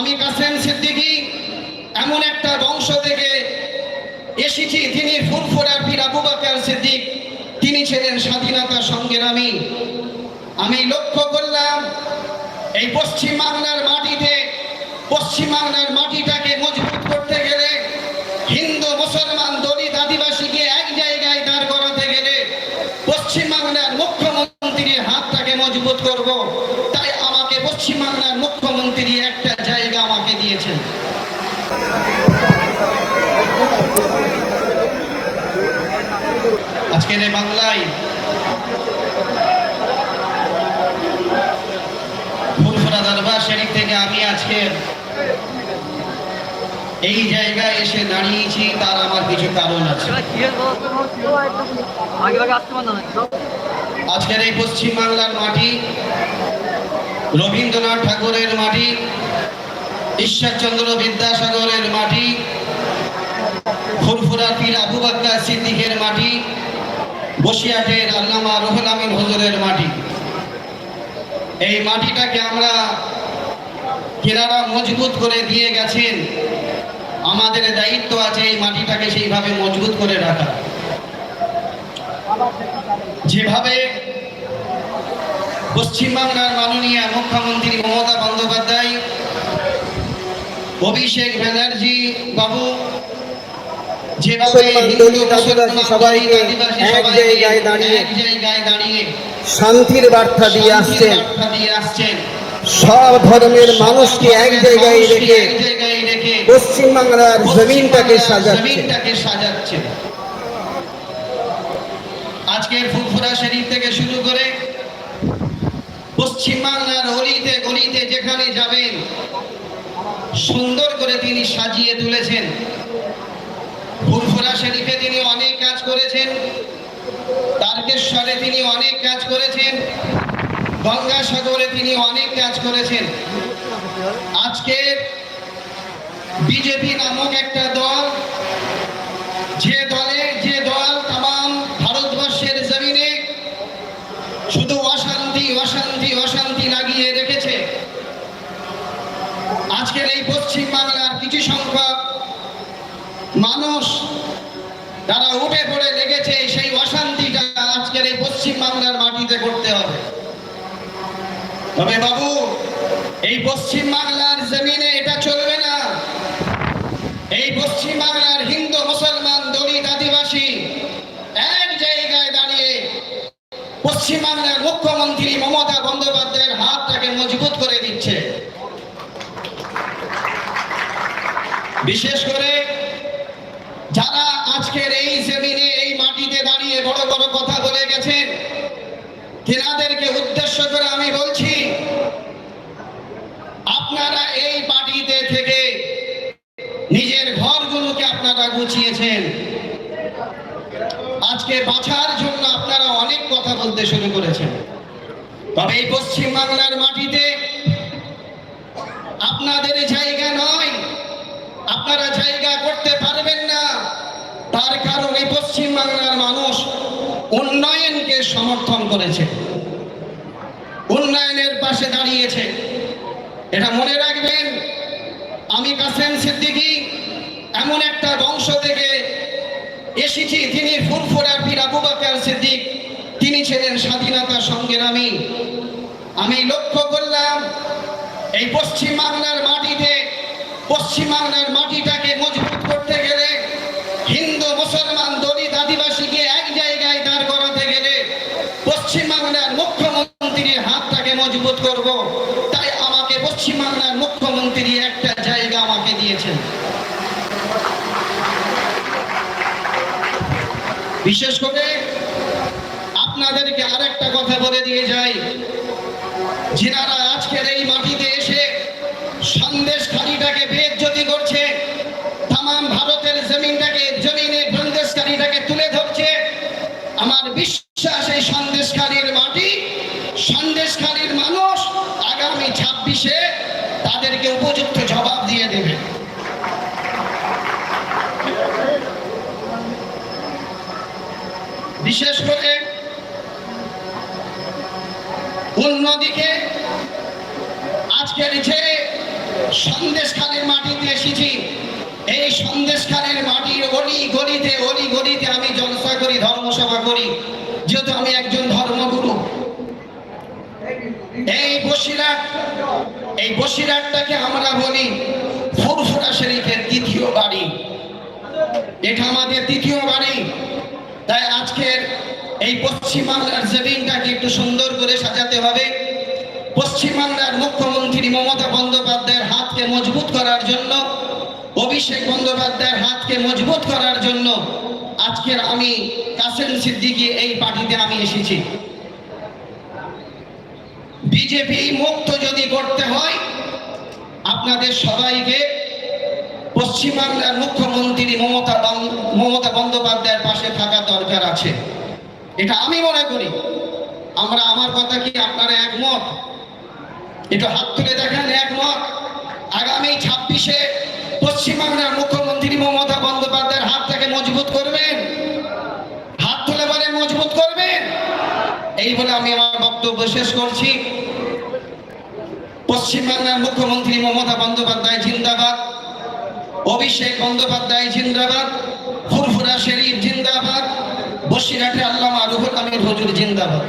আমি কাসেম সিদ্দিকী, এমন একটা বংশ থেকে এসেছি তিনি ফুরফুরার পীর আবু বাকর সিদ্দিক। তিনি ছিলেন স্বাধীনতা সংগ্রামী। আমি লক্ষ্য করলাম, এই পশ্চিম বাংলার মাটিতে, পশ্চিম বাংলার মাটিটাকে মজবুত করতে গেলে, হিন্দু, মুসলমান, দলিত, আদিবাসীকে এক জায়গায় দাঁড় করাতে গেলে পশ্চিম বাংলার মুখ্যমন্ত্রীর হাতটাকে মজবুত করব তাই আমাকে পশ্চিম বাংলার মুখ্যমন্ত্রী একটা জায়গা আমাকে দিয়েছেন আজকের এই বাংলায়। ফুলফুরা দরবার শরীফ থেকে আমি আজকে এই জায়গায় এসে দাঁড়িয়েছি, তার আমার কিছু কারণ আছে। আজকের এই পশ্চিম বাংলার মাটি, রবীন্দ্রনাথ ঠাকুরের মাটি, ঈশ্বরচন্দ্র বিদ্যাসাগরের মাটি ফুরফুরা পীর আবু বাক্কা সিদ্দিকের মাটি বসিয়াটের আল্লামা রুহুল আমিন হুজুরের মাটি। এই মাটিটাকে আমরা কেনারা মজবুত করে দিয়ে গেছেন। আমাদের দায়িত্ব আছে এই মাটিটাকে সেইভাবে মজবুত করে রাখা। যেভাবে পশ্চিমবাংলার মাননীয় মুখ্যমন্ত্রী মমতা বন্দ্যোপাধ্যায়, অভিষেক ব্যানার্জি বাবু দলিত, আদিবাসী সবাইকে এক জায়গায় দাঁড়িয়ে এক জায়গায় দাঁড়িয়ে শান্তির বার্তা দিয়ে আসছেন। সব ধর্মের মানুষকে এক জায়গায় রেখে পশ্চিমবাংলার সাজাচ্ছে জমিনটাকে সাজাচ্ছে। আজকের ফুরফুরা শরীফ থেকে শুরু করে পশ্চিমবাংলার অলিতে গলিতে যেখানে যাবেন সুন্দর করে তিনি সাজিয়ে তুলেছেন। ফুরফুরা শরীফে তিনি অনেক কাজ করেছেন। তারকেশ্বরে তিনি অনেক কাজ করেছেন। গঙ্গাসাগরে তিনি অনেক কাজ করেছেন। আজকে বিজেপি নামক একটা দল, যে দলে যে বাংলার মাটিতে করতে হবে। তবে বাবু, এই পশ্চিম বাংলার জমিনে এটা চলবে না। এই পশ্চিম বাংলার হিন্দু, মুসলমান, দলিত, আদিবাসী এক জায়গায় দাঁড়িয়ে পশ্চিম বাংলার মুখ্যমন্ত্রী মমতা বন্দ্যোপাধ্যায়ের হাতটাকে মজবুত করে দিচ্ছে। বিশেষ করে যারা আজকের এই জমিনে এই মাটিতে দাঁড়িয়ে বড় বড় কথা বলে গেছেন তেনাদেরকে উদ্দেশ্য করে আমি বলছি আপনারা এই মাটিতে থেকে নিজের ঘরগুলোকে আপনারা গুছিয়েছেন। আজকে বাঁচার জন্য আপনারা অনেক কথা বলতে শুরু করেছেন। তবে এই পশ্চিম বাংলার মাটিতে আপনাদের জায়গা নয়। আপনারা জায়গা করতে পারবেন না। তার কারণ এই পশ্চিম বাংলার মানুষ উন্নয়নকে সমর্থন করেছে। উন্নয়নের পাশে দাঁড়িয়েছে। এটা মনে রাখবেন আমি কাসেম সিদ্দিকী এমন একটা বংশ থেকে এসেছি তিনি ফুরফুরার পীর আবু বাকর সিদ্দিক। তিনি ছিলেন স্বাধীনতা সংগ্রামী। আমি লক্ষ্য করলাম, এই পশ্চিম বাংলার মাটিতে, পশ্চিম বাংলার মাটিটাকে মজবুত করতে গেলে হিন্দু, মুসলমান, দলিত, আদিবাসীকে এক জায়গায় দাঁড় করাতে গেলে পশ্চিম বাংলার মুখ্যমন্ত্রীর হাতটাকে মজবুত করব তাই আমাকে পশ্চিম বাংলার মুখ্যমন্ত্রী একটা জায়গা আমাকে দিয়েছেন বিশেষ করে আপনাদেরকে আরেকটা কথা বলে দিয়ে যাই। যিনারা আজকের এই মাটিতে এসে সন্দেশ খালিটাকে বেজ্জতি করছে তাম ভারতের জমিনটাকে, জমিনে সন্দেশকারীটাকে তুলে ধরছে, আমার বিশ্বাস এই সন্দেশকারীর মাটি সন্দেশকারীর মানুষ আগামী ছাব্বিশে তাদেরকে উপযুক্ত বিশেষ করে অন্যদিকে আজকের যে সন্দেশখালের মাটিতে এসেছি, এই সন্দেশখালের মাটির অলি গলিতে অলি গলিতে আমি জলসা করি, ধর্মসভা করি, যেহেতু আমি একজন ধর্মগুরু। এই বসিরহাট, এই বসিরহাটটাকে আমরা বলি ফুরফুরা শরীফের দ্বিতীয় বাড়ি। এটা আমাদের দ্বিতীয় বাড়ি। তাই আজকের এই পশ্চিমবাংলার জমিনটাকে একটু সুন্দর করে সাজাতে হবে। পশ্চিমবাংলার মুখ্যমন্ত্রী মমতা বন্দ্যোপাধ্যায়ের হাতকে মজবুত করার জন্য, অভিষেক বন্দ্যোপাধ্যায়ের হাতকে মজবুত করার জন্য আজকের আমি কাসেম সিদ্দিকি এই পার্টিতে আমি এসেছি। বিজেপি মুক্ত যদি করতে হয়, আপনাদের সবাইকে পশ্চিমবাংলার মুখ্যমন্ত্রী মমতা মমতা বন্দ্যোপাধ্যায়ের পাশে থাকা দরকার আছে। এটা আমি মনে করি। আমরা আমার কথা কি আপনারা একমত? একটু হাত তুলে দেখেন, একমত? আগামী ছাব্বিশে পশ্চিমবাংলার মুখ্যমন্ত্রী মমতা বন্দ্যোপাধ্যায়ের হাতটাকে মজবুত করবেন? হাত তুলে বলে মজবুত করবেন? এই বলে আমি আমার বক্তব্য শেষ করছি। পশ্চিমবাংলার মুখ্যমন্ত্রী মমতা বন্দ্যোপাধ্যায় জিন্দাবাদ। অভিষেক বন্দ্যোপাধ্যায় জিন্দাবাদ ফুরফুরা শরীফ জিন্দাবাদ বসিরহাটে আল্লাহ রুহুল আমির হজুর জিন্দাবাদ।